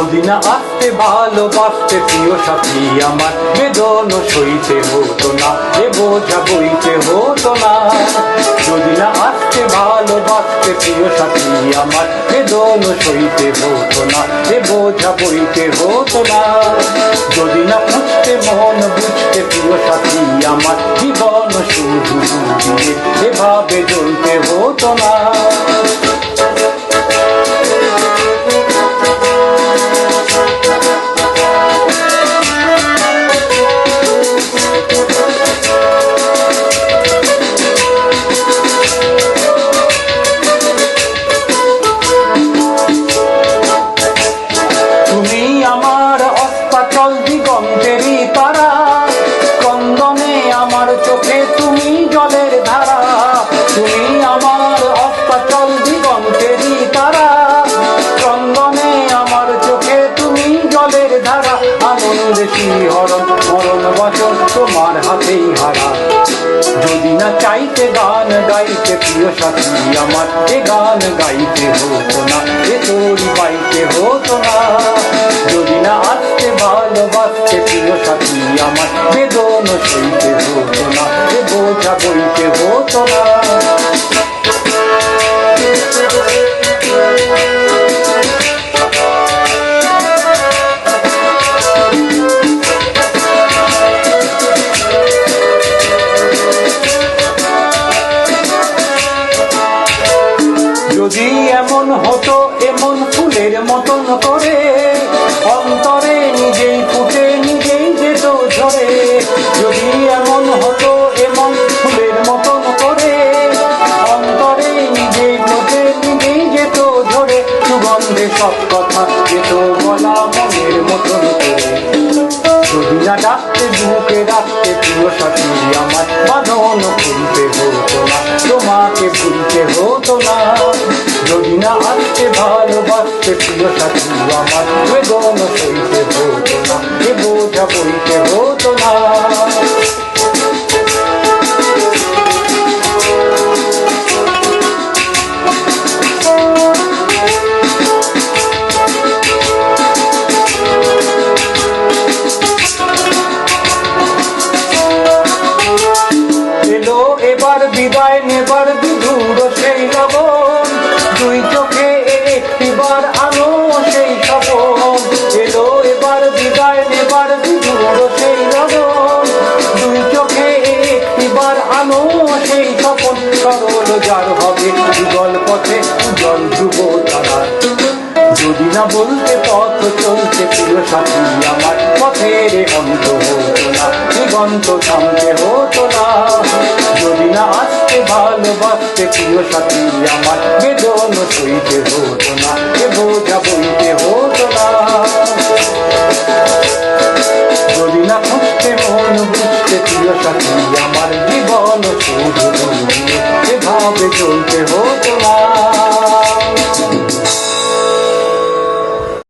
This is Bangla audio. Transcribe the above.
যদি না আসতে ভালোবাসতে, প্রিয় সাথী আমার বেদন সইতে হতো না, এ বোঝা বইতে হতো না। যদি না আসতে ভালোবাসতে, প্রিয় সাথী আমার বেদন সইতে হতো না, এ বোঝা বইতে হতো না। যদি না বুঝতে মন বুঝতে, প্রিয় সাথী হাতেই হারা। যদি না চাইতে গান গাইতে, প্রিয় সাথী, আমার এ গান গাইতে হতো না, এ তোরি বাইতে হতো না। যদি না আসতে ভালোবাসতে, প্রিয় সাথী, আমার বেদন সইতে হতো না, এ বোঝা বইতে হতো না। যদি এমন হতো, এমন ফুলের মতন করে, অন্তরে নিজেই ফুটে, নিজেই যেত ঝরে। যদি এমন হতো, এমন ফুলের মতন করে, অন্তরে নিজেই ফুটে, নিজেই যেত ঝরে। সুগন্ধে সব কথা যেত বলা মনের মতন করে। যদি না ডাকতে বুকে ডাকতে প্রিয় সাথী আমার বাঁধন খুলতে হতো না। তোমাকে ভুলতে হতো না। যদি না আসতে ভালোবাসতে প্রিয় সাথী আমার বেদন সইতে হতো না। এ বোঝা এবার বিদায়, নেবার বিধুর সেই লগন দুই চোখে একটিবার আনো সেই স্বপন এলো এবার বিদায়, নেবার বিধুর সেই লগন দুই চোখে একটিবার আনো সেই স্বপন সরল যার হবে যুগল পথে জল ধ্রুব তারা। যদি না বলতে পথ চলতে প্রিয় সাথী আমার পথের অন্ত হতো না। দিগন্ত থামতে হতো না। না আসতে ভালোবাসতে, প্রিয় সাথী, আমার বেদন সইতে হতো না, এ বোঝা বইতে হতো না। যদি না খুঁজতে মন বুঝতে, প্রিয় সাথী, আমার জীবন শুধু এভাবে চলতে